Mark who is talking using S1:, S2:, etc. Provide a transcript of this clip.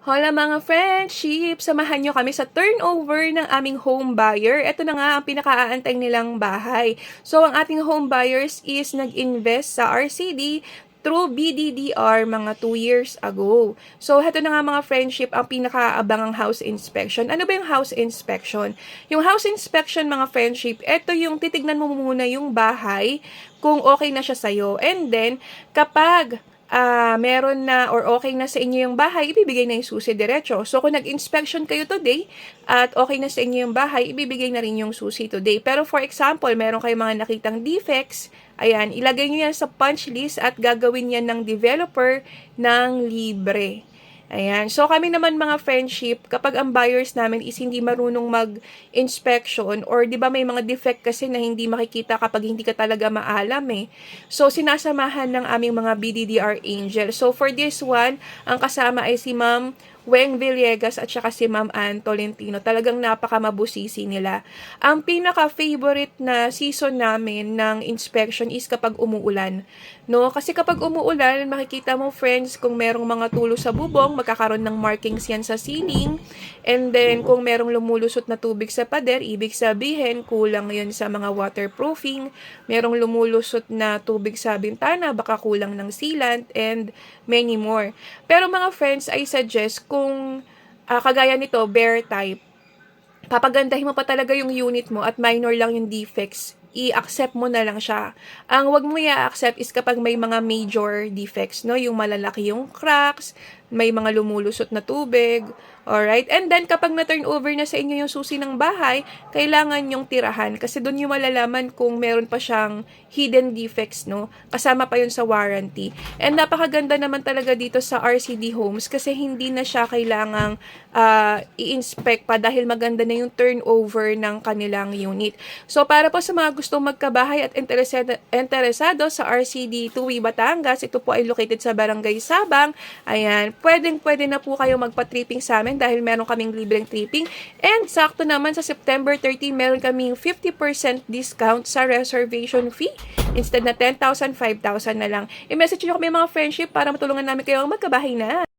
S1: Hola mga friendship! Samahan nyo kami sa turnover ng aming home buyer. Ito na nga ang pinakaaantay nilang bahay. So, ang ating home buyers is nag-invest sa RCD through BDDR mga 2 years ago. So, ito na nga mga friendship ang pinakaabangang house inspection. Ano ba yung house inspection? Yung house inspection mga friendship, ito yung titignan mo muna yung bahay kung okay na siya sa'yo. And then, kapag ah meron na or okay na sa inyo yung bahay, ibibigay na yung susi diretso. So, kung nag-inspection kayo today at okay na sa inyo yung bahay, ibibigay na rin yung susi today. Pero for example, meron kayong mga nakitang defects, ayan, ilagay nyo yan sa punch list at gagawin yan ng developer ng libre. Ayan. So, kami naman mga friendship, kapag ang buyers namin is hindi marunong mag-inspection or di ba may mga defect kasi na hindi makikita kapag hindi ka talaga maalam eh. So, sinasamahan ng aming mga BDDR angel. So, for this one, ang kasama ay si Ma'am Weng Villegas at saka si Ma'am Ann Tolentino. Talagang napakamabusisi nila. Ang pinaka-favorite na season namin ng inspection is kapag umuulan. No? Kasi kapag umuulan, makikita mo friends kung merong mga tulo sa bubong, magkakaroon ng markings yan sa ceiling. And then, kung merong lumulusot na tubig sa pader, ibig sabihin, kulang yun sa mga waterproofing. Merong lumulusot na tubig sa bintana, baka kulang ng sealant, and many more. Pero mga friends, I suggest kung ah, kagaya nito, bare type, papagandahin mo pa talaga yung unit mo at minor lang yung defects, i-accept mo na lang siya. Ang wag mo i-accept is kapag may mga major defects, no? Yung malalaki yung cracks, may mga lumulusot na tubig, alright? And then, kapag na-turn over na sa inyo yung susi ng bahay, kailangan yung tirahan kasi doon yung malalaman kung meron pa siyang hidden defects, no? Kasama pa yun sa warranty. And napakaganda naman talaga dito sa RCD Homes kasi hindi na siya kailangang ah, i-inspect pa dahil maganda na yung turnover ng kanilang unit. So, para po sa mga gustong magkabahay at interesado, interesado sa RCD Tuwi Batangas, ito po ay located sa Barangay Sabang. Ayan, pwedeng pwede na po kayo magpa-tripping sa amin dahil meron kaming libreng tripping. And sakto naman sa September 30, meron kaming 50% discount sa reservation fee. Instead na 10,000, 5,000 na lang. I-message nyo kami mga friendship para matulungan namin kayo magkabahay na.